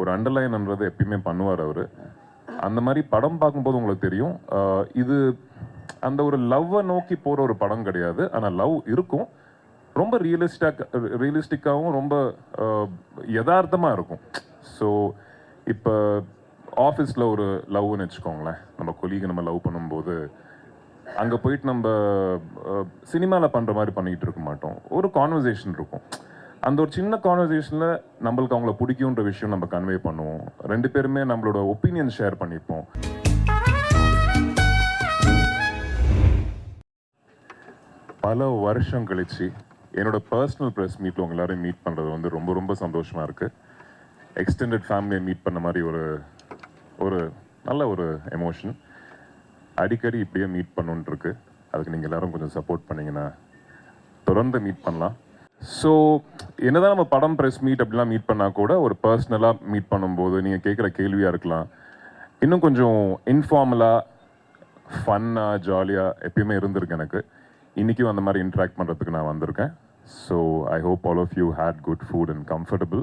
ஒரு அண்டர்லைன்ன்றது எப்பயுமே பண்ணுவார் அவர். அந்த மாதிரி படம் பார்க்கும்போது உங்களுக்கு தெரியும் இது அந்த ஒரு லவ்வை நோக்கி போகிற ஒரு படம் கிடையாது. ஆனால் லவ் இருக்கும். ரொம்ப ரியலிஸ்டாக ரியலிஸ்டிக்காகவும் ரொம்ப யதார்த்தமாக இருக்கும். ஸோ இப்போ ஆஃபீஸில் ஒரு லவ்னு வச்சுக்கோங்களேன். நம்ம கொலிகை நம்ம லவ் பண்ணும்போது அங்கே போயிட்டு நம்ம சினிமாவில் பண்ணுற மாதிரி பண்ணிக்கிட்டு இருக்க மாட்டோம். ஒரு கான்வர்சேஷன் இருக்கும். அந்த ஒரு சின்ன கான்வர்சேஷனில் நம்மளுக்கு அவங்கள பிடிக்குன்ற விஷயம் நம்ம கன்வே பண்ணுவோம். ரெண்டு பேருமே நம்மளோட ஒப்பீனியன் ஷேர் பண்ணிப்போம். பல வருஷம் கழிச்சு என்னோட பர்சனல் ப்ரெஸ் மீட்டில் உங்கள் எல்லாரையும் மீட் பண்ணுறது வந்து ரொம்ப ரொம்ப சந்தோஷமாக இருக்குது எக்ஸ்டெண்டட் ஃபேமிலியை மீட் பண்ண மாதிரி ஒரு ஒரு நல்ல ஒரு எமோஷன் அடிக்கடி இப்படியே மீட் பண்ணுன்ட்ருக்கு அதுக்கு நீங்கள் எல்லோரும் கொஞ்சம் சப்போர்ட் பண்ணீங்கன்னா தொடர்ந்து மீட் பண்ணலாம். ஸோ என்னதான் நம்ம படம் ப்ரெஸ் மீட் அப்படிலாம் மீட் பண்ணால் கூட ஒரு பர்சனலாக மீட் பண்ணும்போது நீங்கள் கேட்குற கேள்வியாக இருக்கலாம். இன்னும் கொஞ்சம் இன்ஃபார்மலாக ஃபன்னாக ஜாலியாக எப்பயுமே இருந்திருக்கு எனக்கு. இன்றைக்கும் அந்த மாதிரி இன்ட்ராக்ட் பண்ணுறதுக்கு நான் வந்திருக்கேன். So I hope all of you had good food and comfortable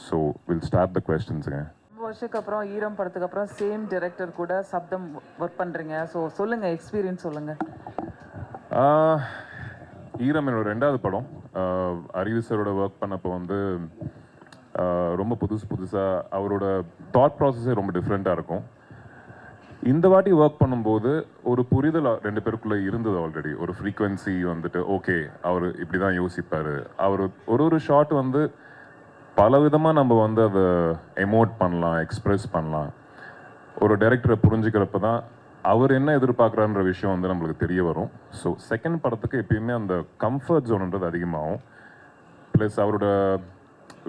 so will start the கொஸ்டின்ஸுங்க வருஷத்துக்கு அப்புறம் ஈரம் படத்துக்கு அப்புறம் சேம் டைரக்டர் கூட சப்தம் ஒர்க் பண்றீங்க. ஸோ சொல்லுங்க எக்ஸ்பீரியன்ஸ் சொல்லுங்க. ஆஹ், ஈரம் என்னோட ரெண்டாவது படம். அறிவு சாரோட ஒர்க் பண்ணப்போ வந்து ரொம்ப புதுசு புதுசாக அவரோட தாட் ப்ராசஸே ரொம்ப டிஃப்ரெண்ட்டாக இருக்கும். இந்த வாட்டி ஒர்க் பண்ணும்போது ஒரு புரிதல் ரெண்டு பேருக்குள்ளே இருந்தது ஆல்ரெடி ஒரு ஃப்ரீக்வன்சி வந்துட்டு ஓகே அவர் இப்படி தான் யோசிப்பார். அவர் ஒரு ஒரு ஷாட் வந்து பல விதமாக நம்ம வந்து அதை எமோட் பண்ணலாம் எக்ஸ்ப்ரெஸ் பண்ணலாம். ஒரு டைரக்டரை புரிஞ்சுக்கிறப்ப தான் அவர் என்ன எதிர்பார்க்குறான்ற விஷயம் வந்து நம்மளுக்கு தெரிய வரும். ஸோ செகண்ட் படத்துக்கு எப்பயுமே அந்த கம்ஃபர்ட் ஜோன்ன்றது அதிகமாகும். ப்ளஸ் அவரோட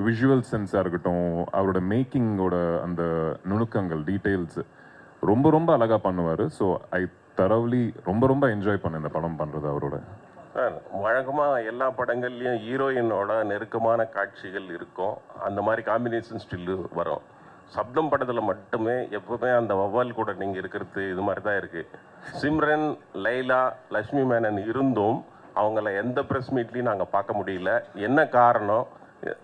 விஷுவல் சென்ஸாக இருக்கட்டும் அவரோட மேக்கிங்கோட அந்த நுணுக்கங்கள் டீட்டெயில்ஸ் ரொம்ப ரொம்ப அழகாக பண்ணுவார். ஸோ ஐ தரவ்லி ரொம்ப ரொம்ப என்ஜாய் பண்ணேன் இந்த படம் பண்ணுறது அவரோட. சார் வழக்கமாக எல்லா படங்கள்லையும் ஹீரோயினோட நெருக்கமான காட்சிகள் இருக்கும். அந்த மாதிரி காம்பினேஷன் ஸ்டில்லு வரும். சப்தம் படத்தில் மட்டுமே எப்பவுமே அந்த வவ்வால் கூட நீங்கள் இருக்கிறது இது மாதிரி தான் இருக்குது சிம்ரன் லைலா லக்ஷ்மி மேனன் இருந்தும் அவங்கள எந்த ப்ரெஸ் மீட்லேயும் நாங்கள் பார்க்க முடியல. என்ன காரணம்?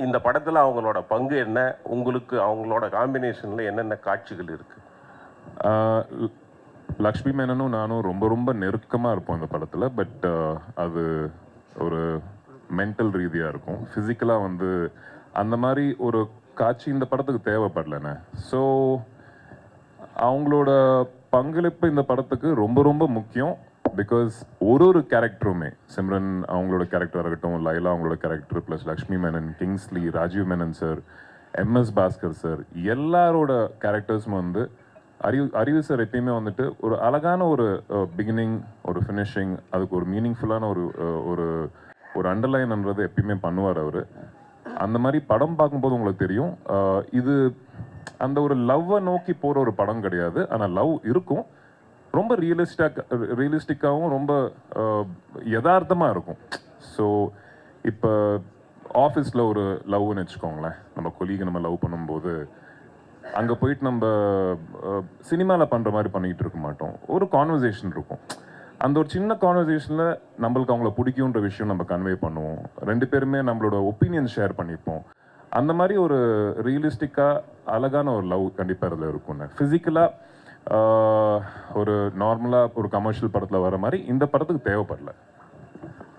இந்த படத்தில் அவங்களோட பங்கு என்ன? உங்களுக்கு அவங்களோட காம்பினேஷனில் என்னென்ன காட்சிகள் இருக்குது லக்ஷ்மி மேனனும் நானும் ரொம்ப ரொம்ப நெருக்கமாக இருப்போம் இந்த படத்தில். பட் அது ஒரு மென்டல் ரீதியாக இருக்கும். ஃபிசிக்கலாக வந்து அந்த மாதிரி ஒரு காட்சி இந்த படத்துக்கு தேவைப்படலண்ணே. ஸோ அவங்களோட பங்களிப்பு இந்த படத்துக்கு ரொம்ப ரொம்ப முக்கியம். பிகாஸ் ஒரு ஒரு கேரக்டருமே சிம்ரன் அவங்களோட கேரக்டராக இருக்கட்டும் லைலா அவங்களோட character plus Lakshmi Menon Kingsley Rajiv Menon sir MS Bhaskar sir எல்லாரோட கேரக்டர்ஸும் வந்து அறிவு அறிவு சார் எப்பயுமே வந்துட்டு ஒரு அழகான ஒரு பிகினிங் ஒரு ஃபினிஷிங் அதுக்கு ஒரு மீனிங்ஃபுல்லான ஒரு ஒரு ஒரு அண்டர்லைன்ன்றது எப்பயுமே பண்ணுவார் அவர். அந்த மாதிரி படம் பார்க்கும்போது உங்களுக்கு தெரியும் இது அந்த ஒரு லவ்வை நோக்கி போகிற ஒரு படம் கிடையாது. ஆனால் லவ் இருக்கும். ரொம்ப ரியலிஸ்டாக ரியலிஸ்டிக்காகவும் ரொம்ப யதார்த்தமாக இருக்கும். ஸோ இப்போ ஆஃபீஸில் ஒரு லவ்னு வச்சுக்கோங்களேன். நம்ம கொலீக நம்ம லவ் பண்ணும்போது அங்கே போயிட்டு நம்ம சினிமாவில் பண்ணுற மாதிரி பண்ணிக்கிட்டு இருக்க மாட்டோம். ஒரு கான்வர்சேஷன் இருக்கும். அந்த ஒரு சின்ன கான்வர்சேஷனில் நம்மளுக்கு அவங்கள பிடிக்குன்ற விஷயம் நம்ம கன்வே பண்ணுவோம். ரெண்டு பேருமே நம்மளோட ஒப்பீனியன் ஷேர் பண்ணிப்போம். அந்த மாதிரி ஒரு ரியலிஸ்டிக்காக அழகான ஒரு லவ் கண்டிப்பாக இதில் இருக்கும்ண்ணே ஃபிசிக்கலாக ஒரு நார்மலாக ஒரு கமர்ஷியல் படத்தில் வர மாதிரி இந்த படத்துக்கு தேவைப்படல.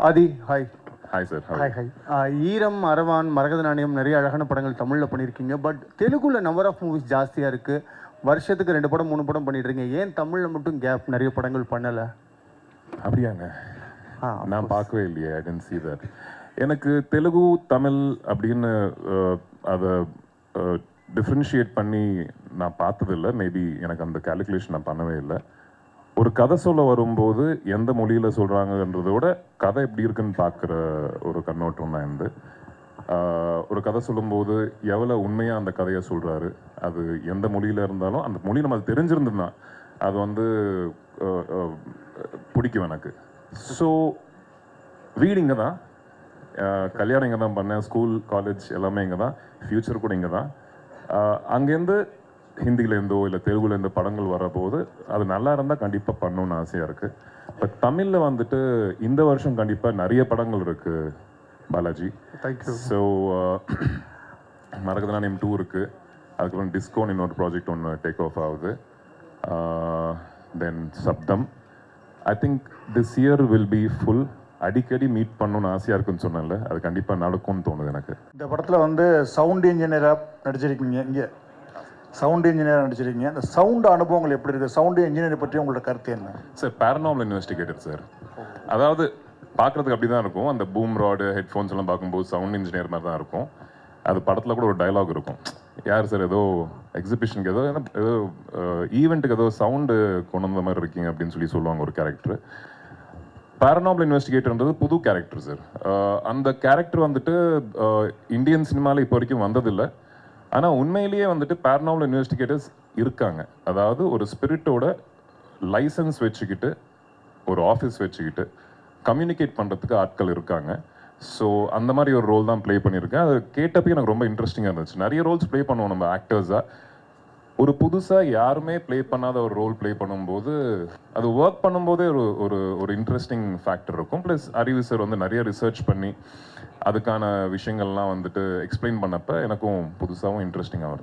Aadhi hi hi sir hi hi Eeram Aravaan Maragatha நாணயம் நிறைய அழகான படங்கள் தமிழில் பண்ணியிருக்கீங்க. பட் தெலுங்குல நம்பர் ஆஃப் மூவிஸ் ஜாஸ்தியாக இருக்குது வருஷத்துக்கு ரெண்டு படம் மூணு படம் பண்ணிட்டு இருக்கீங்க. ஏன் தமிழில் மட்டும் கேப் நிறைய படங்கள் பண்ணலை? அப்படியாங்க? நான் பார்க்கவே இல்லையே ஐ டென்ட் see that. எனக்கு தெலுங்கு தமிழ் அப்படின்னு அதை டிஃப்ரென்ஷியேட் பண்ணி நான் பார்த்ததில்ல. மேபி எனக்கு அந்த கால்குலேஷன் நான் பண்ணவே இல்லை. ஒரு கதை சொல்ல வரும்போது எந்த மொழியில் சொல்கிறாங்கன்றத விட கதை எப்படி இருக்குன்னு பார்க்குற ஒரு கண்ணோட்டம் தான் இருந்து ஒரு கதை சொல்லும்போது எவ்வளோ உண்மையாக அந்த கதையை சொல்கிறாரு அது எந்த மொழியில் இருந்தாலும் அந்த மொழி நம்மளுக்கு தெரிஞ்சிருந்ததுன்னா அது வந்து பிடிக்கும் எனக்கு. ஸோ வீடு இங்கே தான். கல்யாணம் இங்கே தான் பண்ணேன். ஸ்கூல் காலேஜ் எல்லாமே இங்கே தான். ஃப்யூச்சர் கூட இங்கே தான். அங்கேருந்து ஹிந்திலேருந்தோ இல்லை தெலுங்குலேருந்து படங்கள் வரப்போது அது நல்லா இருந்தால் கண்டிப்பாக பண்ணணும்னு ஆசையாக இருக்குது பட் தமிழில் வந்துட்டு இந்த வருஷம் கண்டிப்பாக நிறைய படங்கள் இருக்குது பாலாஜி. தேங்க்யூ ஸோ மரகதனா நேம் டூ இருக்குது அதுக்கப்புறம் டிஸ்கோன் இன்னொரு ப்ராஜெக்ட் ஒன்று டேக் ஆஃப் ஆகுது. Then Sabdham. I think this year will be full அடிக்கடி மீட் பண்ணணும்னு ஆசையாக இருக்குன்னு சொன்னேன்ல அது கண்டிப்பாக நடக்கும்னு தோணுது எனக்கு. இந்த படத்தில் வந்து சவுண்ட் இன்ஜினியராக நடிச்சிருக்கீங்க இங்கே. சவுண்ட் இன்ஜினியராக நடிச்சிருக்கீங்க. இந்த சவுண்ட் அனுபவங்கள் எப்படி இருக்குது சவுண்ட் இன்ஜினியரை பற்றி உங்களோட கருத்து என்ன? சார் பேரனாமல் இன்வெஸ்டிகேட்டர் சார் அதாவது பார்க்குறதுக்கு அப்படி தான் இருக்கும். அந்த பூம் ராடு ஹெட்ஃபோன்ஸ் எல்லாம் பார்க்கும்போது சவுண்ட் இன்ஜினியர் மாதிரி தான் இருக்கும். அது படத்தில் கூட ஒரு டயலாக் இருக்கும். யார் சார்? ஏதோ எக்ஸிபிஷனுக்கு ஏதோ ஏதோ ஈவெண்ட்டுக்கு ஏதோ சவுண்டு கொண்டு வந்த மாதிரி இருக்கீங்க அப்படின்னு சொல்லி சொல்லுவாங்க ஒரு கேரக்டர் பேரனாமல் இன்வெஸ்டிகேட்டர்ன்றது புது கேரக்டர் சார். அந்த கேரக்டர் வந்துட்டு இந்தியன் சினிமாவில் இப்போ வரைக்கும் வந்ததில்லை. ஆனால் உண்மையிலேயே வந்துட்டு பேரனாமல் இன்வெஸ்டிகேட்டர்ஸ் இருக்காங்க. அதாவது ஒரு ஸ்பிரிட்டோட லைசன்ஸ் வச்சுக்கிட்டு ஒரு ஆஃபீஸ் வச்சுக்கிட்டு கம்யூனிகேட் பண்ணுறதுக்கு ஆட்கள் இருக்காங்க. ஸோ அந்த மாதிரி ஒரு ரோல் தான் ப்ளே பண்ணியிருக்கேன். அது கேட்டப்போ எனக்கு ரொம்ப இன்ட்ரெஸ்டிங்காக இருந்துச்சு. நிறைய ரோல்ஸ் ப்ளே பண்ணுவோம் நம்ம ஆக்டர்ஸாக ஒரு புதுசாக யாருமே ப்ளே பண்ணாத ஒரு ரோல் ப்ளே பண்ணும்போது அது ஒர்க் பண்ணும்போதே ஒரு ஒரு ஒரு இன்ட்ரெஸ்டிங் ஃபேக்டர் இருக்கும். ப்ளஸ் அறிவு சார் வந்து நிறைய ரிசர்ச் பண்ணி அதுக்கான விஷயங்கள்லாம் வந்துட்டு எக்ஸ்பிளைன் பண்ணப்ப எனக்கும் புதுசாகவும் இன்ட்ரெஸ்டிங்காக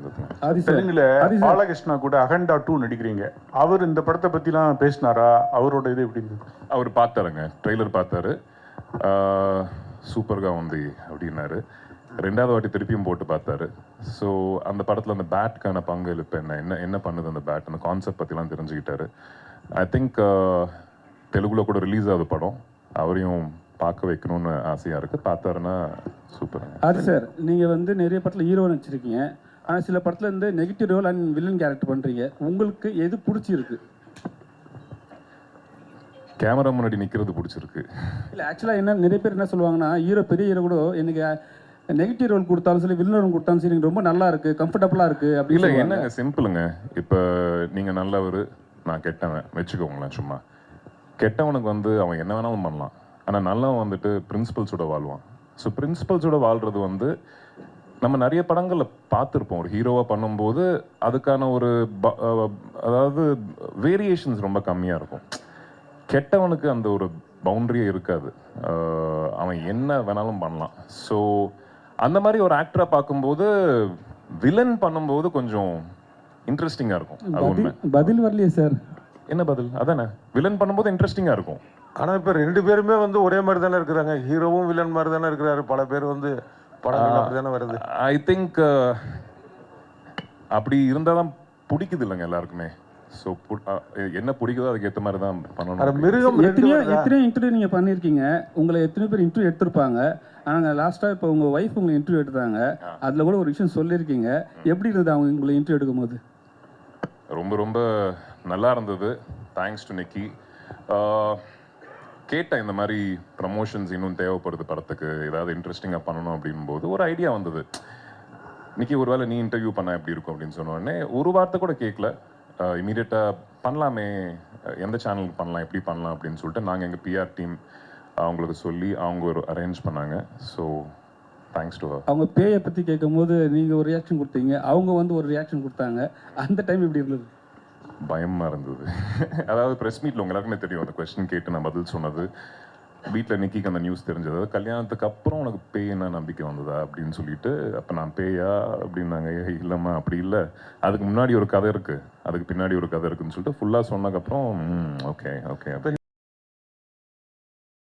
தெலுங்குல சார். பாலகிருஷ்ணா கூட அகண்டா டூ நடிக்கிறீங்க. அவர் இந்த படத்தை பற்றிலாம் பேசினாரா? அவரோட இது எப்படி இருந்தது? அவர் பார்த்தாருங்க ட்ரெய்லர் பார்த்தாரு. சூப்பர்காக வந்து அப்படின்னாரு. ரெண்டாவது வாட்டி திருப்பியும் போட்டு பார்த்தாரு. ஸோ அந்த படத்தில் அந்த பேட்டுக்கான பங்களிப்பு என்ன என்ன என்ன பண்ணுது அந்த பேட் அந்த கான்செப்ட் பற்றிலாம் தெரிஞ்சுக்கிட்டாரு. ஐ திங்க் uh, தெலுங்குல கூட ரிலீஸ் ஆகுது படம். அவரையும் பார்க்க வைக்கணும்னு ஆசையாக இருக்குது பார்த்தாருன்னா சூப்பர் அது சார் நீங்கள் வந்து நிறைய படத்தில் ஹீரோ நடிச்சிருக்கீங்க. ஆனால் சில படத்தில் இருந்து negative role and villain character பண்ணுறீங்க உங்களுக்கு எது பிடிச்சிருக்கு? கேமரா முன்னாடி நிற்கிறது பிடிச்சிருக்கு. இல்ல ஆக்சுவலா என்ன நிறைய பேர் என்ன சொல்லுவாங்கன்னா ஹீரோ பெரிய ஹீரோ கூட எனக்கு நெகட்டிவ் ரோல் கொடுத்தாலும் சரி வில்லன் ரோல் கொடுத்தாலும் சரி ரொம்ப நல்லா இருக்கு கம்ஃபர்டபுளா இருக்கு இல்லை அப்படின்னு என்னங்க சிம்பிளுங்க இப்போ நீங்கள் நல்லவர் நான் கெட்டவன் வச்சுக்கோங்களேன் சும்மா. கெட்டவனுக்கு வந்து அவன் என்ன வேணாலும் பண்ணலாம். ஆனால் நல்லவன் வந்துட்டு பிரின்சிபல்ஸோட வாழ்வான். ஸோ பிரின்சிபல்ஸோட வாழ்றது வந்து நம்ம நிறைய படங்களில் பார்த்துருப்போம். ஒரு ஹீரோவாக பண்ணும்போது அதுக்கான ஒரு அதாவது வேரியேஷன்ஸ் ரொம்ப கம்மியாக இருக்கும். கெட்டவனுக்கு அந்த ஒரு பவுண்டரியே இருக்காது. அவன் என்ன வேணாலும் பண்ணலாம். ஸோ அந்த மாதிரி ஒரு ஆக்டரை பார்க்கும்போது வில்லன் பண்ணும்போது கொஞ்சம் இன்ட்ரெஸ்டிங்காக இருக்கும். பதில் வரலையே சார் என்ன பதில்? அதானே. வில்லன் பண்ணும்போது இன்ட்ரெஸ்டிங்காக இருக்கும். ஆனா இப்ப ரெண்டு பேருமே வந்து ஒரே மாதிரி தானே இருக்கிறாங்க. ஹீரோவும் வில்லன் மாதிரி தானே இருக்கிறாரு. பல பேர் வந்து அப்படி தானே வருது. ஐ திங்க் அப்படி இருந்தால் தான் பிடிக்குது இல்லைங்க எல்லாருக்குமே. ஸோ என்ன பிடிக்குதோ அதுக்கு ஏற்ற மாதிரி தான் பண்ணணும். மிருகம் எத்தனையோ? எத்தனையோ இன்டர்வியூ நீங்க பண்ணிருக்கீங்க உங்களை எத்தனை பேர் இன்டர்வியூ எடுத்திருப்பாங்க. ஆனா லாஸ்டா இப்போ உங்க ஒய்ஃப் உங்களை இன்டர்வியூ எடுத்தாங்க அதுல கூட ஒரு விஷயம் சொல்லியிருக்கீங்க. எப்படி இருந்தது அவங்க உங்களை இன்டர்வியூ எடுக்கும் போது ரொம்ப ரொம்ப நல்லா இருந்தது. தேங்க்ஸ் டு நிக்கி கேட்டேன் இந்த மாதிரி ப்ரமோஷன்ஸ் இன்னும் தேவைப்படுது படத்துக்கு. ஏதாவது இன்ட்ரெஸ்டிங்காக பண்ணணும் அப்படின்போது ஒரு ஐடியா வந்தது. நிக்கி ஒருவேளை நீ இன்டர்வியூ பண்ண எப்படி இருக்கும் அப்படின்னு சொன்ன உடனே ஒரு வார்த்தை கூட கேட்கல இமீடியட்டாக பண்ணலாமே. எந்த சேனலுக்கு பண்ணலாம் எப்படி பண்ணலாம் அப்படின்னு சொல்லிட்டு நாங்கள் எங்கள் பிஆர் டீம் அவங்களுக்கு சொல்லி அவங்க ஒரு அரேஞ்ச் பண்ணாங்க. ஸோ தேங்க்ஸ் டு அவங்க பேயை பத்தி கேட்கும் போது நீங்க ஒரு ரியாக்ஷன் கொடுத்தீங்க. அவங்க வந்து ஒரு ரியாக்ஷன் கொடுத்தாங்க. அந்த டைம் எப்படி இருந்தது? பயமா இருந்தது. அதாவது ப்ரெஸ் மீட்ல உங்க எல்லாருக்குமே தெரியும் அந்த கொஸ்டின் கேட்டு நான் பதில் சொன்னது. வீட்டில் நிக்கிக்கு அந்த நியூஸ் தெரிஞ்சது. அதாவது கல்யாணத்துக்கு அப்புறம் உனக்கு பேய் என்ன நம்பிக்கை வந்ததா அப்படின்னு சொல்லிட்டு அப்போ நான் பேயா அப்படின்னாங்க. இல்லைம்மா அப்படி இல்லை. அதுக்கு முன்னாடி ஒரு கதை இருக்கு. அதுக்கு பின்னாடி ஒரு கதை இருக்குன்னு சொல்லிட்டு ஃபுல்லாக சொன்னதுக்கப்புறம் ஓகே ஓகே